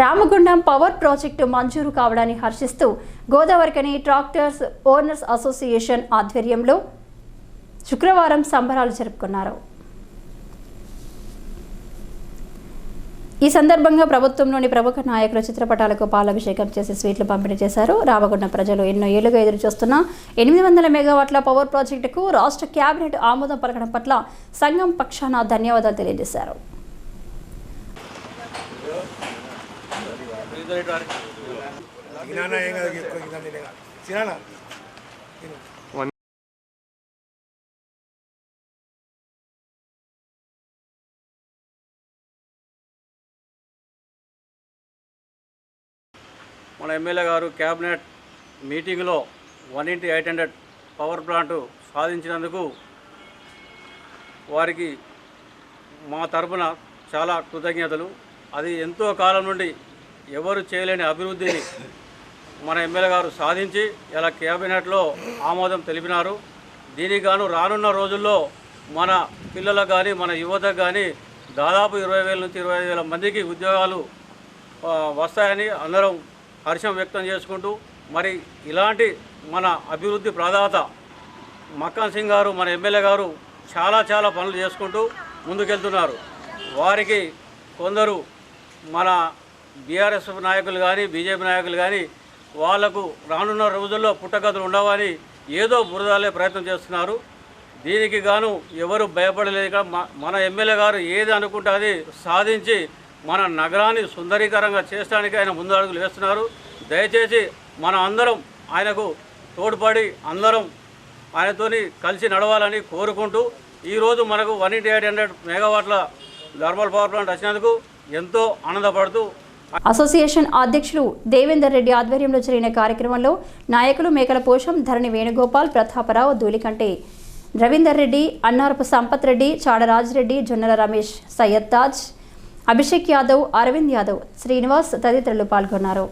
Ramagundam power project మంజూరు కావడాన్ని హర్షిస్తూ గోదావరికని ట్రాక్టర్స్ ఓనర్స్ అసోసియేషన్ ఆధ్వర్యంలో శుక్రవారం సంబరాలు జరుపుకున్నారు. ఈ సందర్భంగా ప్రభుత్వంలోని ప్రముఖ నాయకులు చిత్రపటాలకు పాలాభిషేకం చేసి స్వీట్లు పంపిణీ చేశారు. రామగుండం ప్రజలు ఎన్నో ఏళ్ళుగా ఎదురు చూస్తున్న ఎనిమిది వందల మెగావాట్ల పవర్ ప్రాజెక్టుకు రాష్ట్ర కేబినెట్ ఆమోదం పలకడం పట్ల సంఘం పక్షాన ధన్యవాదాలు తెలియజేశారు. తినానా ఏం తినానా తిను మన ఎమ్మెల్యే గారు క్యాబినెట్ మీటింగ్లో వన్ ఇంటి ఎయిట్ హండ్రెడ్ పవర్ ప్లాంట్ సాధించినందుకు వారికి మా తరపున చాలా కృతజ్ఞతలు. అది ఎంతో కాలం నుండి ఎవరు చేయలేని అభివృద్ధిని మన ఎమ్మెల్యే గారు సాధించి ఇలా కేబినెట్లో ఆమోదం తెలిపినారు. దీనికి గాను రానున్న రోజుల్లో మన పిల్లలకు కానీ మన యువతకు కానీ దాదాపు ఇరవై వేల నుంచి ఇరవై ఐదు వేల మందికి ఉద్యోగాలు వస్తాయని అందరం హర్షం వ్యక్తం చేసుకుంటూ మరి ఇలాంటి మన అభివృద్ధి ప్రదాత మక్కన్ సింగ్ గారు మన ఎమ్మెల్యే గారు చాలా చాలా పనులు చేసుకుంటూ ముందుకెళ్తున్నారు. వారికి కొందరు మన బీఆర్ఎస్ నాయకులు కానీ బీజేపీ నాయకులు కానీ వాళ్ళకు రానున్న రోజుల్లో పుట్టగతులు ఉండవని ఏదో బురదాలే ప్రయత్నం చేస్తున్నారు. దీనికి గాను ఎవరు భయపడలేక మన ఎమ్మెల్యే గారు ఏది అనుకుంటే అది సాధించి మన నగరాన్ని సుందరీకరంగా చేయడానికి ఆయన ముందు అడుగులు వేస్తున్నారు. దయచేసి మన అందరం ఆయనకు తోడ్పడి అందరం ఆయనతోని కలిసి నడవాలని కోరుకుంటూ ఈరోజు మనకు వన్ ఇంటి ఎయిట్ హండ్రెడ్ మెగావాట్ల థర్మల్ పవర్ ప్లాంట్ వచ్చినందుకు ఎంతో ఆనందపడుతూ అసోసియేషన్ అధ్యక్షులు దేవేందర్ రెడ్డి ఆధ్వర్యంలో జరిగిన కార్యక్రమంలో నాయకులు మేకల పోషం ధరణి వేణుగోపాల్ ప్రతాపరావు ధూళికంటి రవీందర్ రెడ్డి అన్నారపు సంపత్ రెడ్డి చాడరాజ్ రెడ్డి జొన్నల రమేష్ సయ్యద్ తాజ్ అభిషేక్ యాదవ్ అరవింద్ యాదవ్ శ్రీనివాస్ తదితరులు పాల్గొన్నారు.